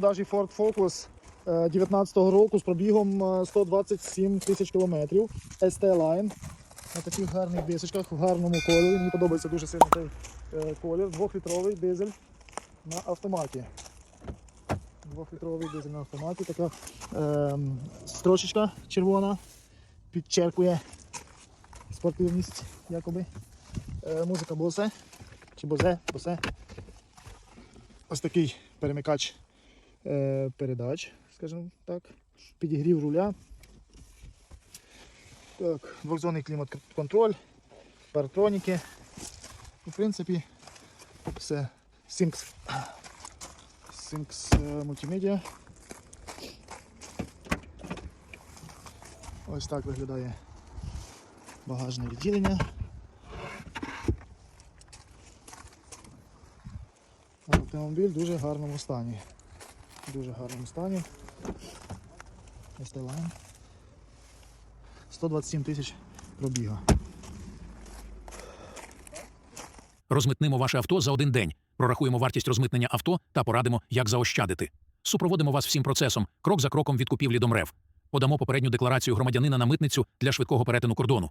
Даже Ford Focus е, 19-го року з пробігом е, 127 тисяч кілометрів. ST Line. На таких гарних дисочках, в гарному кольорі. Мені подобається дуже сильно цей е, колір. Двохлітровий дизель на автоматі. Двохлітровий дизель на автоматі. Така е, строчечка червона підчеркує спортивність, якоби. Е, музика Bose. Чи Бозе, Босе. Ось такий перемикач е, передач, скажімо так. Підігрів руля. Так, двохзонний клімат-контроль, паратроніки. В принципі, все. Syncs. Syncs е, мультимедіа. Ось так виглядає багажне відділення. Автомобіль в дуже гарному стані. Дуже гарному стані. Ось 127 тисяч пробіга. Розмитнимо ваше авто за один день. Прорахуємо вартість розмитнення авто та порадимо, як заощадити. Супроводимо вас всім процесом, крок за кроком від купівлі до МРЕВ. Подамо попередню декларацію громадянина на митницю для швидкого перетину кордону.